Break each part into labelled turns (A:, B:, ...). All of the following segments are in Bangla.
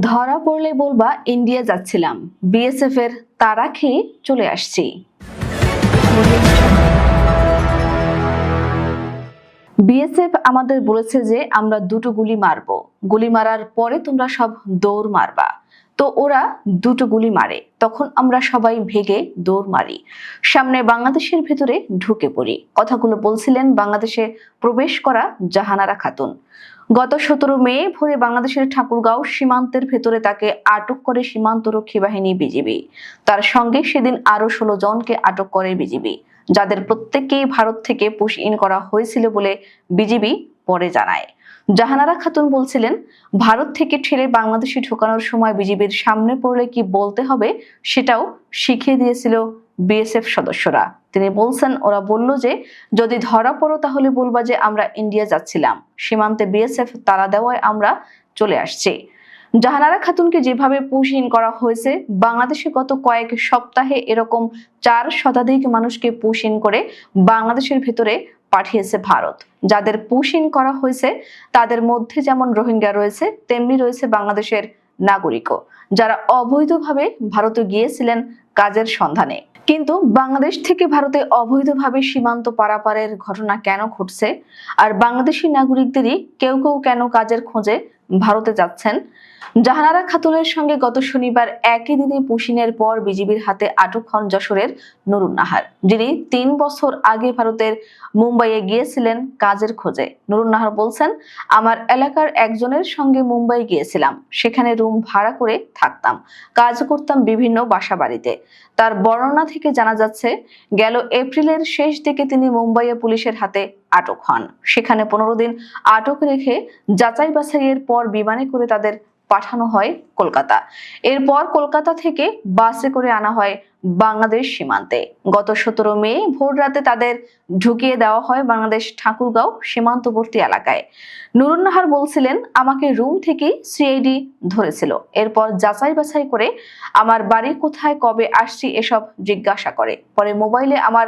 A: ধরা পড়লে বলবা ইন্ডিয়া যাচ্ছিলাম। বিএসএফ এর তারা খেয়ে চলে আসছি। বিএসএফ আমাদের বলেছে যে আমরা দুটো গুলি মারবো। গুলি মারার পরে তোমরা সব দৌড় মারবা। তো ওরা দুটো গুলি মারে। তখন আমরা সবাই ভেগে দৌড় মারি। সামনে বাংলাদেশের ভেতরে ঢুকে পড়ি। কথাগুলো বলছিলেন বাংলাদেশে প্রবেশ করা জাহানারা খাতুন। গত সতেরো মে ভোরে বাংলাদেশের ঠাকুরগাঁও সীমান্তের ভেতরে তাকে আটক করে সীমান্তরক্ষী বাহিনী বিজিবি। তার সঙ্গে সেদিন আরও ষোলো জনকে আটক করে বিজিবি, যাদের প্রত্যেককেই ভারত থেকে পুশ ইন করা হয়েছিল বলে বিজিবি পরে জানায়। জাহানারা খাতুন বলছিলেন, ভারত থেকে ঠেলে বাংলাদেশে ঢোকানোর সময় বিজিবির সামনে পড়লে কি বলতে হবে সেটাও শিখিয়ে দিয়েছিল বিএসএফ সদস্যরা। তিনি বলছেন, ওরা বলল যে, যদি ধরা পড়ো তাহলে বলবা যে আমরা ইন্ডিয়া যাচ্ছিলাম। সীমান্তে বিএসএফ তারা দেওয়ায় আমরা চলে আসছি। জাহানারা খাতুনকে যেভাবে পুশইন করা হয়েছে, বাংলাদেশে গত কয়েক সপ্তাহে এরকম চার শতাধিক মানুষকে পুশইন করে বাংলাদেশের ভেতরে পাঠিয়েছে ভারত। যাদের পুশইন করা হয়েছে, তাদের মধ্যে যেমন রোহিঙ্গা রয়েছে, তেমনি রয়েছে বাংলাদেশের নাগরিকও, যারা অবৈধভাবে ভারতে গিয়েছিলেন কাজের সন্ধানে। কিন্তু বাংলাদেশ থেকে ভারতে অবৈধভাবে সীমান্ত পারাপারের ঘটনা কেন ঘটছে? আর বাংলাদেশি নাগরিকদেরই কেউ কেউ কেন কাজের খোঁজে ভারতে যাচ্ছেন। জাহানারা খাতুনের সঙ্গে গত শনিবার একই দিনে পুশিনের পর বিজিবির হাতে আটক হন যশোরের নুরুন নাহার, যিনি তিন বছর আগে ভারতের মুম্বাইয়ে গিয়েছিলেন কাজের খোঁজে। নুরুন নাহার বলছেন, আমার এলাকার একজনের সঙ্গে মুম্বাই গিয়েছিলাম, সেখানে রুম ভাড়া করে থাকতাম, কাজ করতাম বিভিন্ন বাসা বাড়িতে তার বর্ণনা থেকে জানা যাচ্ছে, গেল এপ্রিলের শেষ দিকে তিনি মুম্বাইয়ে পুলিশের হাতে আটক হন। সেখানে পনেরো দিন আটক রেখে যাচাই বাছাইয়ের পর বিমানে করে তাদের পাঠানো হয় কলকাতা। এরপর কলকাতা থেকে বাসে করে আনা হয় বাংলাদেশ সীমান্তে। গত সতেরো মে ভোর রাতে তাদের ঢুকিয়ে দেওয়া হয় বাংলাদেশ ঠাকুরগাঁও সীমান্তবর্তী এলাকায়। নুরুন্নাহার বলছিলেন, আমাকে রুম থেকে সিআইডি ধরেছিল। এরপর যাচাই বাছাই করে আমার বাড়ি কোথায়, কবে আসছি এসব জিজ্ঞাসা করে। পরে মোবাইলে আমার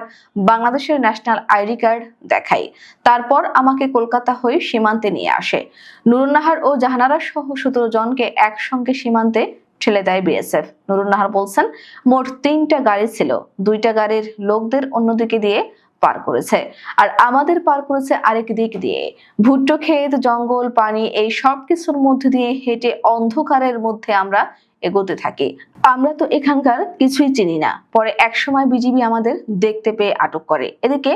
A: বাংলাদেশের ন্যাশনাল আইডি কার্ড দেখাই তারপর আমাকে কলকাতা হয়ে সীমান্তে নিয়ে আসে। নুরুন্নাহার ও জাহানারা সহ সতেরো জনকে একসঙ্গে সীমান্তে ঠেলে দেয় বিএসএফ নুরুন্নাহার বলছেন, মোট তিনটা গাড়ি ছিল, দুইটা গাড়ির লোকদের অন্যদিকে দিয়ে পার করেছে। আর আমাদের পার করেছে আরেক দিক দিয়ে। ভুট্টো, ক্ষেত, জঙ্গল, পানি, এই সব কিছুর মধ্যে দিয়ে হেঁটে অন্ধকারের মধ্যে আমরা এগোতে থাকি। আমরা তো এখানকার কিছুই চিনি না। পরে একসময় বিজিবি আমাদের দেখতে পেয়ে আটক করে। এদিকে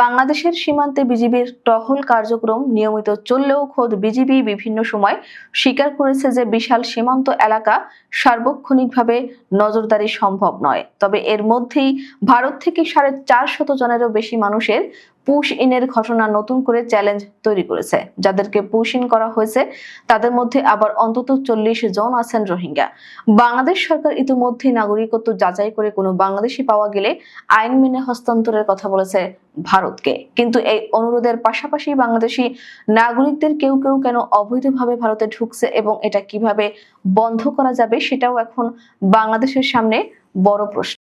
A: বাংলাদেশের সীমান্তে বিজিবির টহল কার্যক্রম নিয়মিত চললেও খোদ বিজিবি বিভিন্ন সময় স্বীকার করেছে যে বিশাল সীমান্ত এলাকা সার্বক্ষণিকভাবে নজরদারি সম্ভব নয়। তবে এর মধ্যেই ভারত থেকে সাড়ে চার শত জনেরও বেশি মানুষের পুশ ইনের ঘটনা নতুন করে চ্যালেঞ্জ তৈরি করেছে। যাদেরকে পুশ ইন করা হয়েছে, তাদের মধ্যে আবার অন্তত চল্লিশ জন আছেন রোহিঙ্গা। বাংলাদেশ সরকার ইতিমধ্যেই নাগরিকত্ব যাচাই করে কোনো বাংলাদেশি পাওয়া গেলে আইন মেনে হস্তান্তরের কথা বলেছে ভারতকে। কিন্তু এই অনুরোধের পাশাপাশি বাংলাদেশি নাগরিকদের কেউ কেউ কেন অবৈধভাবে ভারতে ঢুকছে এবং এটা কীভাবে বন্ধ করা যাবে সেটাও এখন বাংলাদেশের সামনে বড় প্রশ্ন।